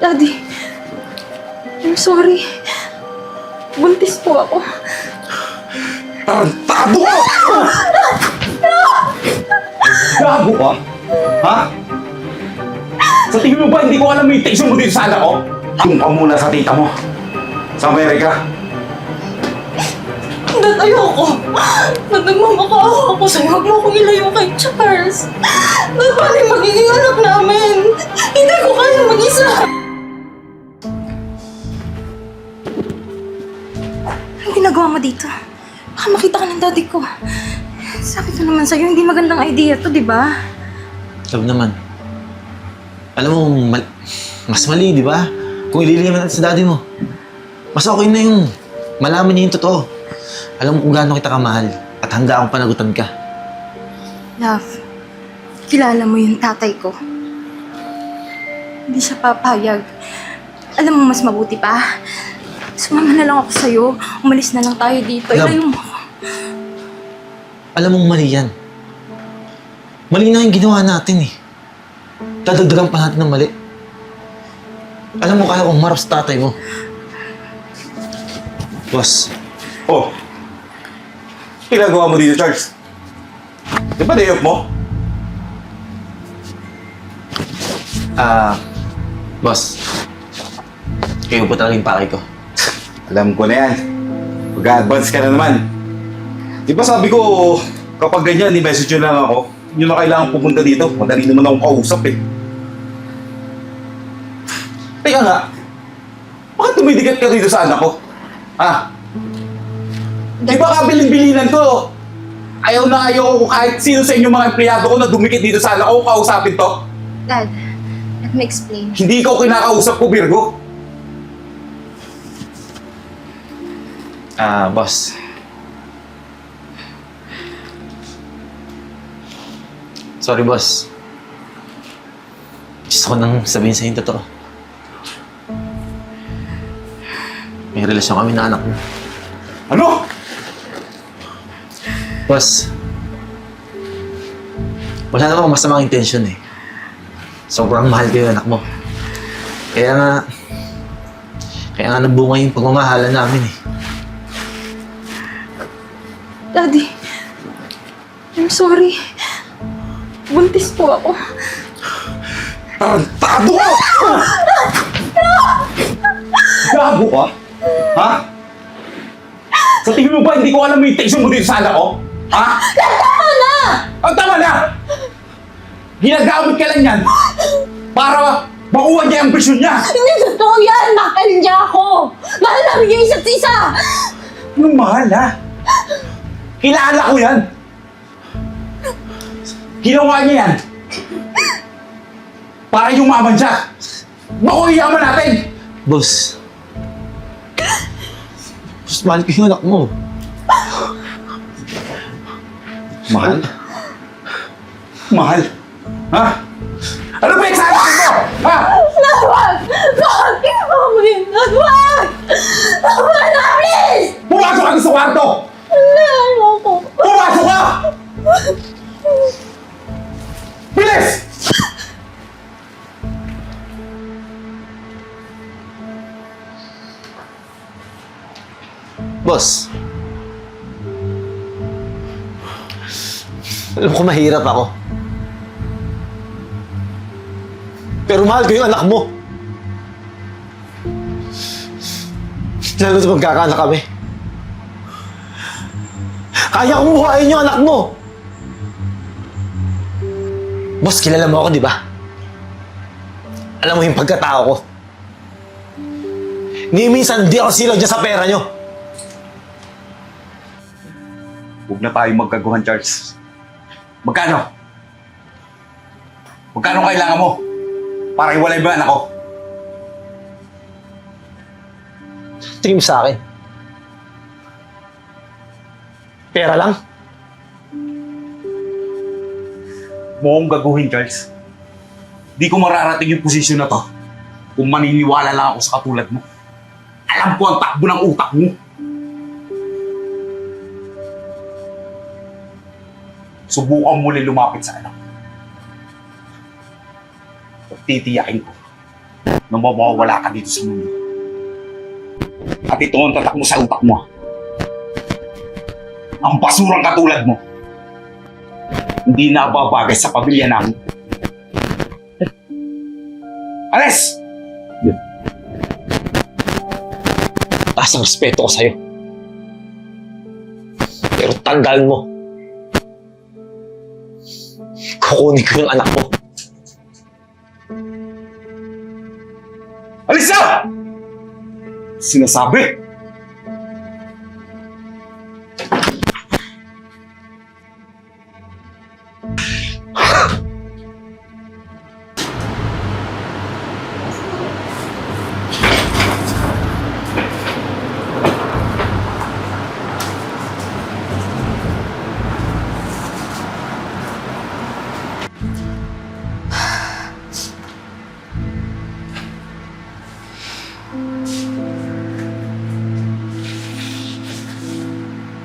Daddy, I'm sorry. Buntis po ako. Tarantado ka! Gago ka? Ha? Sa tingin mo ba hindi ko alam yung intention mo dito sa anak ko? Ka muna sa tita mo. Sa Amerika. Dad, ayoko. Dad, nagmamakaawa ako sa'yo. Huwag mo akong ilayo kay Charles. Dad, paano yung magiging anak namin? Hindi ko kaya mag-isa. Ginagawa mo dito? Baka makita ka ng daddy ko. Sabi ko naman sa'yo, hindi magandang idea to, di ba? Love naman. Alam mo, mal- mas mali, di ba? Kung ililiman natin sa daddy mo. Mas okay na yung malaman niya yung totoo. Alam mo kung gaano kita kamahal at hangga akong panagutan ka. Love, kilala mo yung tatay ko. Hindi siya papayag. Alam mo, mas mabuti pa. Sumama na lang ako sa'yo. Umalis na lang tayo dito. Love. Ilayo mo ako. Alam mong mali yan. Mali na yung ginawa natin eh. Dadagdagan pa natin ng mali. Alam mo, kaya kong marap sa tatay mo. Boss, Oh. Pinagawa mo dito, Charles. Di ba day off mo? ah, boss. Kayo po talaga yung pakay ko. Alam ko na yan. Mag-advance ka na naman. Di ba sabi ko, kapag ganyan, i-message nyo lang ako. Yun na kailangan pupunta dito. Madali naman akong kausap eh. Teka nga, bakit tumidikat ka dito sa anak ko? Ha? Di ba kabilin-bilinan ko? Ayaw na ayaw ko kahit sino sa inyong mga empleyado ko na dumikit dito sa anak ko, kausapin to. Dad, let me explain. Hindi ikaw kinakausap ko, Virgo. Ah, boss. Sorry, boss. Gusto ko nang sabihin sa yung totoo. May relasyon kami na anak mo. Ano? Boss, wala namang masamang intensyon eh. Sobrang mahal ko yung anak mo. Kaya nga, kaya nga nabunga yung pagmamahalan namin eh. I'm sorry. Buntis po ako. Tarantado ka! Gago ka? Ha? Sa tingin mo ba hindi ko alam yung intention mo dito sa anak ko? Ha? Tama na! Ang tama na! Ginagamit ka lang yan para makuha niya ang ambisyon niya. Hindi totoo yan! Mahal niya ako! Mahal namin yung isa't isa! Anong mahal, ha? Kilala ko yan. Ginawa niya yan. Para yumaman siya. Yung yaman natin. Boss. Boss, mahal ko yung anak mo. Mahal? Mahal? Ha? Ano ba excited mo? Ha? Nawag! Nawag! Yun! Nawag! Nawag na, please! Pumasok ka sa kwarto! Nawag ako! Pumasok ka! Bilis! Boss. Alam ko mahirap ako. Pero mahal ko yung anak mo. Lalo na magkakaanak kami. Kaya kong buhayin yung anak mo. Boss, kilala mo ako, di ba? Alam mo yung pagkatao ko. Ni minsan, di ako silaw dyan sa pera nyo. Huwag na tayo magkaguhan, Charles. Magkano? Magkano kailangan mo? Para iwalay ba anak ko? Tingin mo sa akin. Pera lang? Mo akong gaguhin, Charles. Di ko mararating yung posisyon na to kung maniniwala lang ako sa katulad mo. Alam ko ang takbo ng utak mo. Subukan muli lumapit sa anak. At titiyakin ko, na mawawala ka dito sa mundo. At ito ang tatak mo sa utak mo. Ang basurang katulad mo. Hindi na babagay sa pamilya namin. Alis! Taas ang respeto ko sa'yo. Pero tanggal mo. Kukunin ko yung anak mo. Alis na! Sinasabi!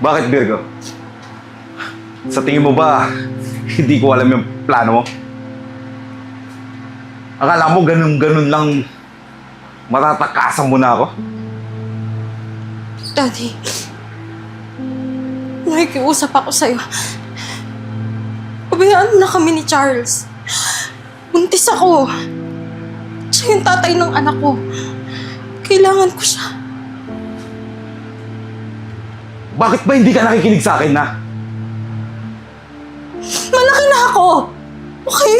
Bakit, Virgo? Sa tingin mo ba, hindi ko alam yung plano mo? Akala mo ganun-ganun lang matatakasan mo na ako? Daddy, nakikiusap ako sa'yo. Pabayaan mo na kami ni Charles. Buntis ako. Siya yung tatay ng anak ko. Kailangan ko siya. Bakit ba hindi ka nakikinig sa akin na? Malaki na ako! Okay?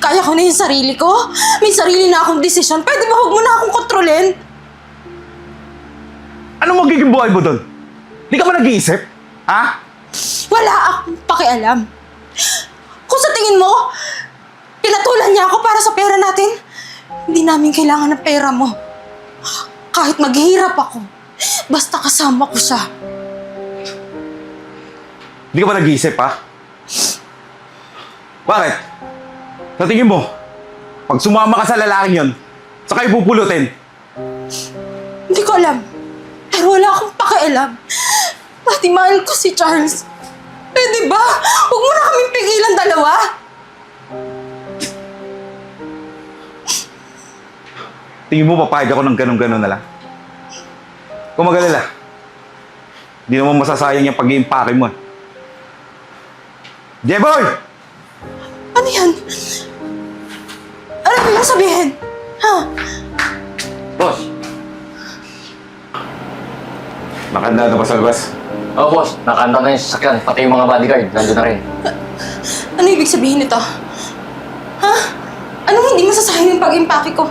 Kaya ko na yung sarili ko. May sarili na akong desisyon. Pwede ba huwag mo na akong kontrolin? Anong magiging buhay mo doon? Hindi ka ba nag-iisip? Ha? Wala akong pakialam. Kung sa tingin mo, pinatulan niya ako para sa pera natin, hindi namin kailangan ng pera mo. Kahit maghihirap ako, basta kasama ko siya. Hindi ka ba nag-iisip, ha? Bakit? Sa tingin mo, pag sumama ka sa lalaking yon, saka ipupulutin, Hindi ko alam. Pero wala akong pakialam. Dati mahal ko si Charles. Eh, di ba? Huwag mo na kaming pigilan dalawa. tingin mo papayag ako ng ganun-ganun na lang? Kung magalala, hindi naman masasayang yung pag-iimpake mo. eh. Jeboy! Ano yan? Ano mo sabihin? Ha? Boss. Nakanda na ba sa labas? Oh, boss. Nakanda na yung sasakyan. Pati yung mga bodyguard. Nandun na rin. Ano ibig sabihin nito? Ha? Anong hindi masasayang yung pag-impake ko?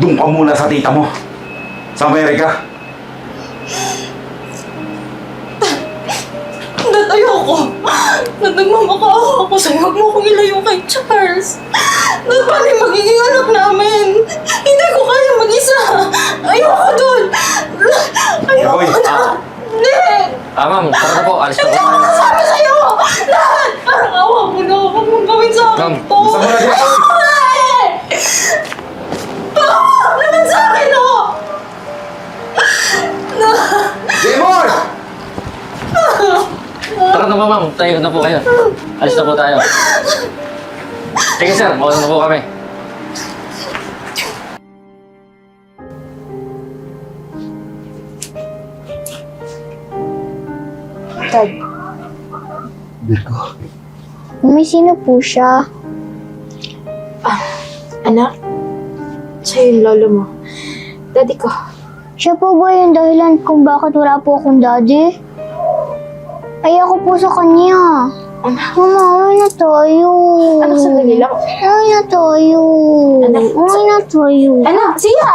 Doon ka muna sa tita mo. Sa Amerika. Dad, nagmamakaawa ako sa'yo. Huwag mo akong ilayo kay Charles. Yung magiging anak namin? Hindi ko kaya mag-isa. Ayoko dun. Ayoko Boy, na. Hindi. Ah, ma'am. Tara na po. Alis na Hindi po. ako kasama sa'yo. Dad, parang awa mo na. Huwag mong gawin sa akin Ma'am, to. gusto mo na siya? Ay! Naman sa akin, oh! Jeboy! Tara na po, ma'am. Tayo na po kayo. Alis na po tayo. Sige, sir. Mauna na po kami. Dad, Virgo. may sino po siya? Anak, siya yung lolo mo. Daddy ko. Siya po ba yung dahilan kung bakit wala po akong daddy? Ayoko po sa kanya. Mama, uwi na tayo. Anak, sandali lang. Uwi na tayo. Anak, uwi na tayo. Anak, siya!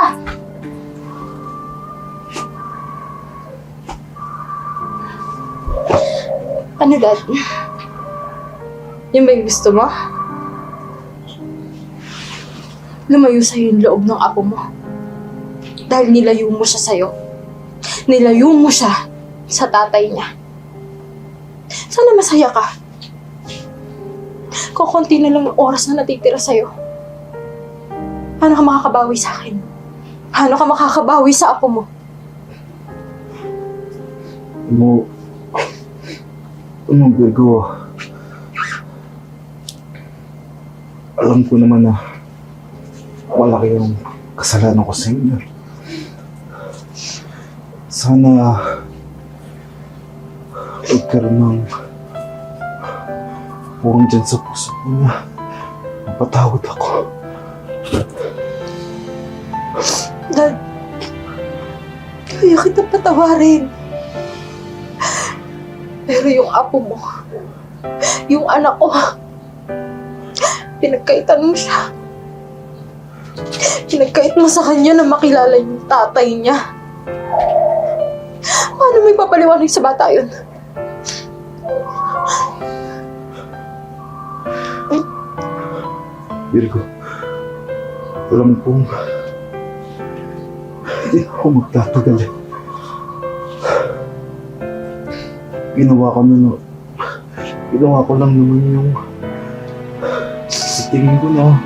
Ano, Dad? Yung ba yung gusto mo? Lumayo sa'yo yung loob ng apo mo. Dahil nilayo mo siya sa'yo. Nilayo mo siya sa tatay niya. Sana masaya ka. Kukunti na lang yung oras na natitira sa'yo. Paano ka makakabawi sa akin? Paano ka makakabawi sa apo mo? Ano? Ano, Virgo? alam ko naman na malaki yung kasalanan ko sa inyo. Sana magkaroon ng puwang dyan sa puso ko na mapatawad ako. Dad, kaya kita patawarin. Pero yung apo mo, yung anak ko, pinagkaitan mo siya. Pinagkait mo sa kanya na makilala yung tatay niya. Paano may papaliwanag sa bata yun? Virgo, alam kong hindi ako magtatagal. Ginawa ko na no, ginawa ko lang naman yung sa tingin ko na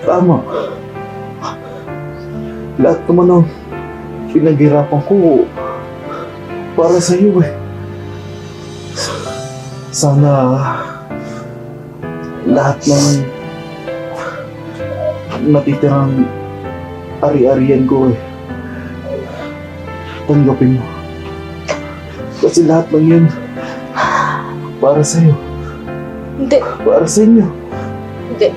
tama. Lahat naman ng pinaghirapan ko para sa iyo eh. Sana lahat ng natitirang ari-arian ko eh. Tanggapin mo. Kasi lahat ng yun para sa'yo, Hindi, para sa inyo. hindi.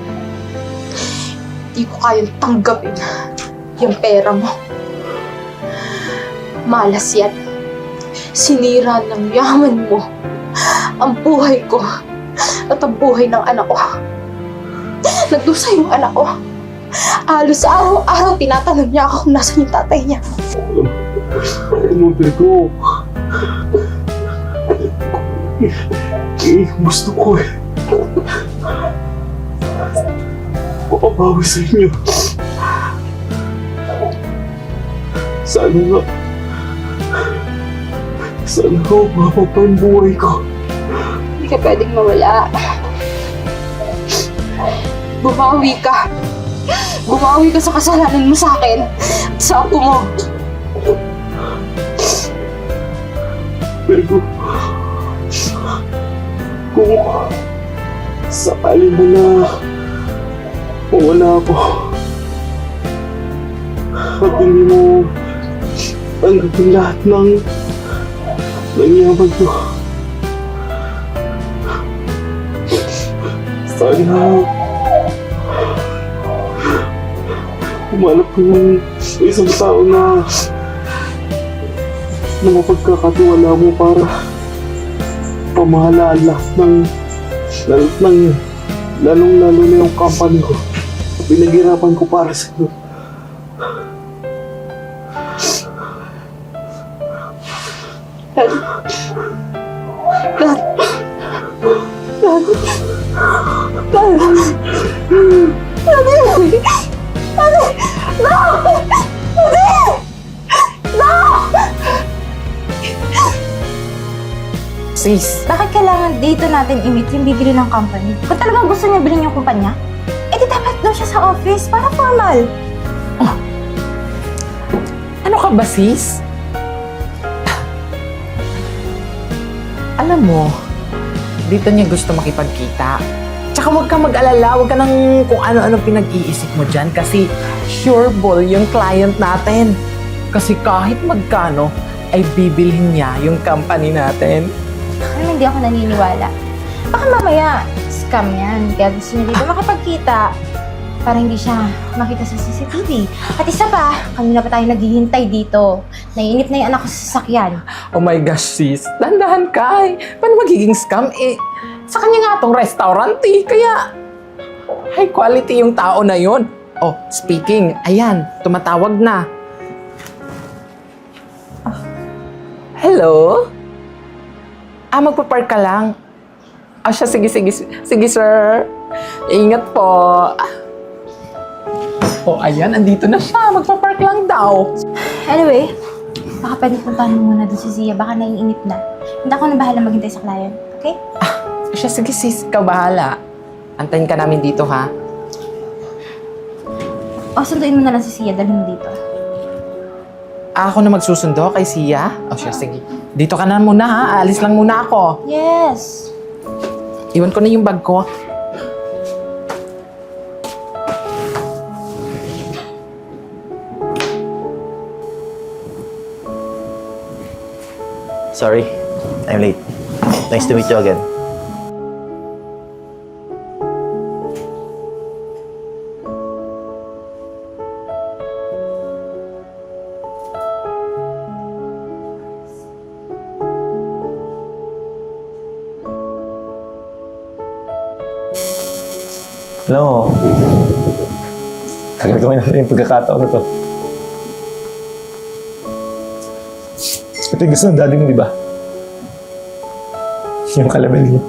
Hindi ko kayang tanggapin yung pera mo. Malas yan. Sinira ng yaman mo ang buhay ko at ang buhay ng anak ko. Nagdusa yung anak ko. Halos araw-araw tinatanong niya ako kung nasan yung tatay niya. Ano, Virgo? Eh, gusto ko eh. Papabawi sa inyo. Sana nga. Sana nga ang buhay ko. Hindi ka pwedeng mawala. Bumawi ka. Bumawi ka sa kasalanan mo sa akin. Sa apo mo. Pero kung sakali mo na mawala ako at hindi mo tanggapin lahat ng nangyabag ko. Sana umalap ko yung isang tao na na mapagkakatiwala mo para pamahalaan lahat ng lahat ng lalong lalo na yung company ko pinaghirapan ko para sa iyo Dad. Dad. Dad. Dad. Daddy! Daddy! No! Daddy! No! Sis, bakit kailangan dito natin i-meet yung bibili ng company? Kung talagang gusto niya bilhin yung kumpanya, eh di dapat daw siya sa office para formal. Ano ka ba, sis? Alam mo, dito niya gusto makipagkita. Tsaka huwag kang mag-alala, huwag ka nang kung ano-ano pinag-iisip mo dyan kasi sure ball yung client natin. Kasi kahit magkano, ay bibilhin niya yung company natin. Alam, hindi ako naniniwala. Baka mamaya, scam yan. Kaya gusto niya dito makipagkita para hindi siya makita sa CCTV. At isa pa, kanina pa tayo naghihintay dito. Naiinip na yung anak ko sa sasakyan. Oh my gosh, sis. Dandahan ka eh. Paano magiging scam eh? Sa kanya nga tong restaurant eh. Kaya high quality yung tao na yon. Oh, speaking, ayan, tumatawag na. Ah, Hello? Ah, magpapark ka lang. Ah, siya, sige, sige, sige, sir. Ingat po. Oh, ayan, andito na siya. Magpapark lang daw. Anyway, baka pwede puntahan mo muna doon si Zia. Baka naiinip na. Hindi ako na bahala maghintay sa client. Okay? Siya, sige sis, ikaw bahala. Antayin ka namin dito, ha? O, sunduin mo na lang si Sia, dalhin mo dito. Ah, ako na magsusundo kay Sia? O siya, sige. Dito ka na muna, ha? Aalis lang muna ako. Yes! Iwan ko na yung bag ko. Sorry, I'm late. Nice to meet you again. Tagal ko na yung pagkakataon na to. Ito yung gusto ng daddy mo, di ba? Yung kalabel niya.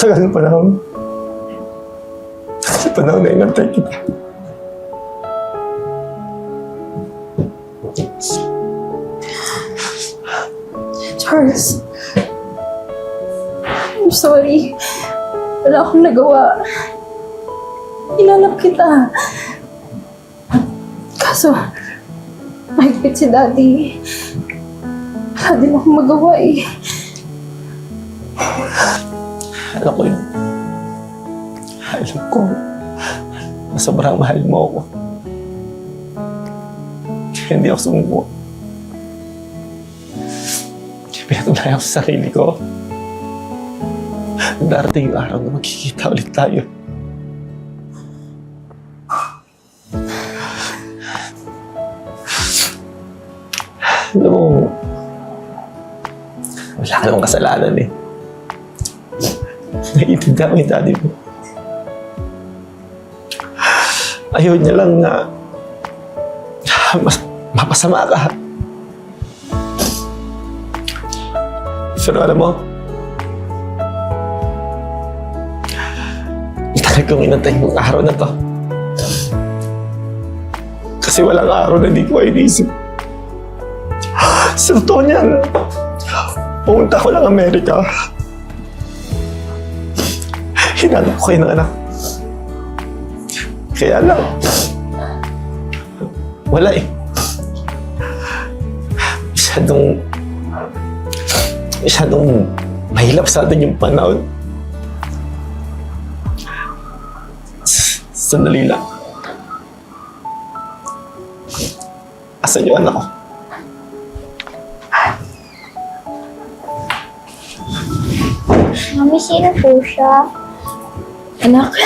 Tagal ng panahon. Tagal ng panahon na inantay kita. Charles. I'm sorry. Wala akong nagawa. Hinanap kita. Kaso, mahigpit si Daddy. Wala din akong magawa eh. Alam ko yun. Alam ko sobrang mahal mo ako. Hindi ako sumuko. Pinatunayan ko sa sarili ko. Darating yung araw na magkikita ulit tayo. Namang kasalanan eh. Naiintindihan ko yung daddy mo. Ayaw niya lang na mas, mapasama ka. Pero alam mo, tagal kong inantay yung araw na to. Kasi walang araw na hindi ko ay inisip. Sa totoo niyan, pumunta ko lang Amerika. Hinanap ko kayo ng anak. Kaya lang, wala eh. Masyadong, masyadong mahilap sa atin yung panahon. Sandali lang. Asan yung anak ko? Mami, sino po siya? Anak,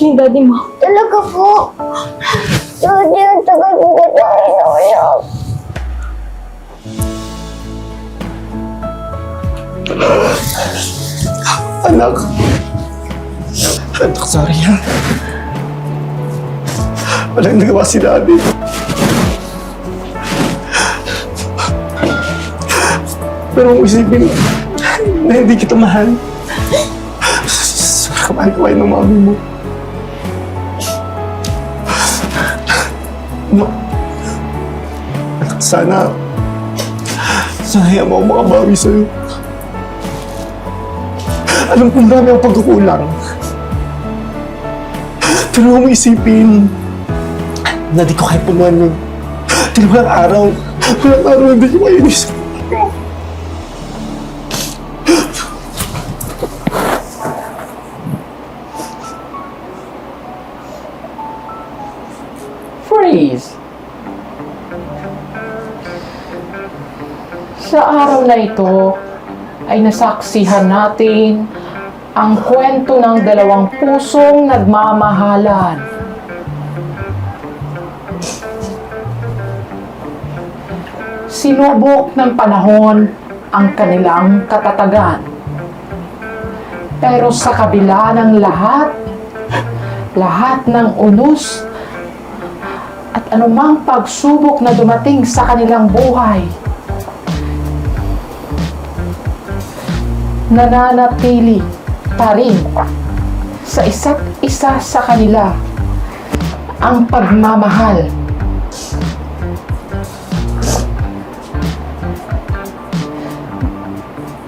yung daddy mo. Talaga po. Daddy, ang tagal ko ba tayo nawala? Anak. Anak, sorry ha. Walang nagawa si Daddy. Pero kung isipin na hindi kita mahal, ko kayo ng mami mo. Anak, sana, sana hayaan mo ako makabawi sa'yo. Alam kong dami ang pagkukulang. Pero huwag mo isipin na di ko kayo punuan nun. Dahil walang araw, walang araw na di ko kayo Sa araw na ito ay nasaksihan natin ang kwento ng dalawang pusong nagmamahalan. Sinubok ng panahon ang kanilang katatagan. Pero sa kabila ng lahat, lahat ng unos at anumang pagsubok na dumating sa kanilang buhay. Nananatili pa rin sa isa't isa sa kanila ang pagmamahal.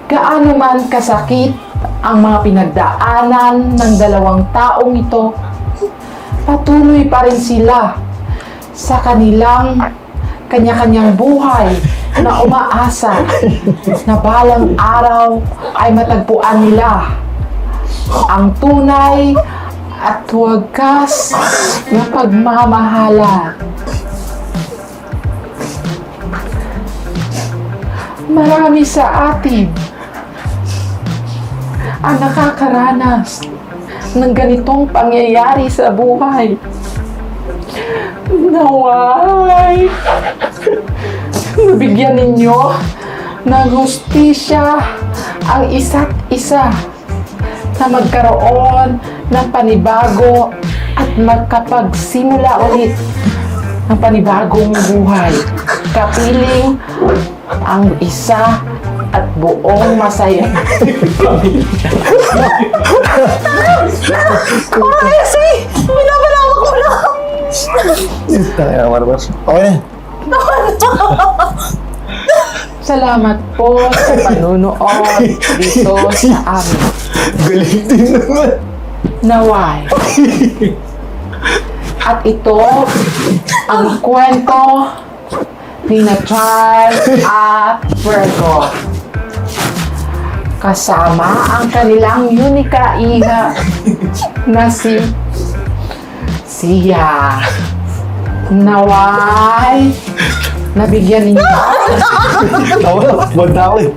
Gaano man kasakit ang mga pinagdaanan ng dalawang taong ito, patuloy pa rin sila sa kanilang kanya-kanyang buhay na umaasa na balang araw ay matagpuan nila ang tunay at wagas na pagmamahala. marami sa atin ang nakakaranas ng ganitong pangyayari sa buhay. Naway, nabigyan ninyo ng hustisya ang isa't isa na magkaroon ng panibago at magkapagsimula ulit ng panibagong buhay. Kapiling ang isa at buong masaya. Kaya, Marcos. Okay na. Salamat po sa panunood dito sa amin. Galing din naman. Naway. At ito ang kwento ni na Charles at Virgo. Kasama ang kanilang unika iha na si Sia. Naway. Nabigyan ninyo Tawa na. Magda ako eh.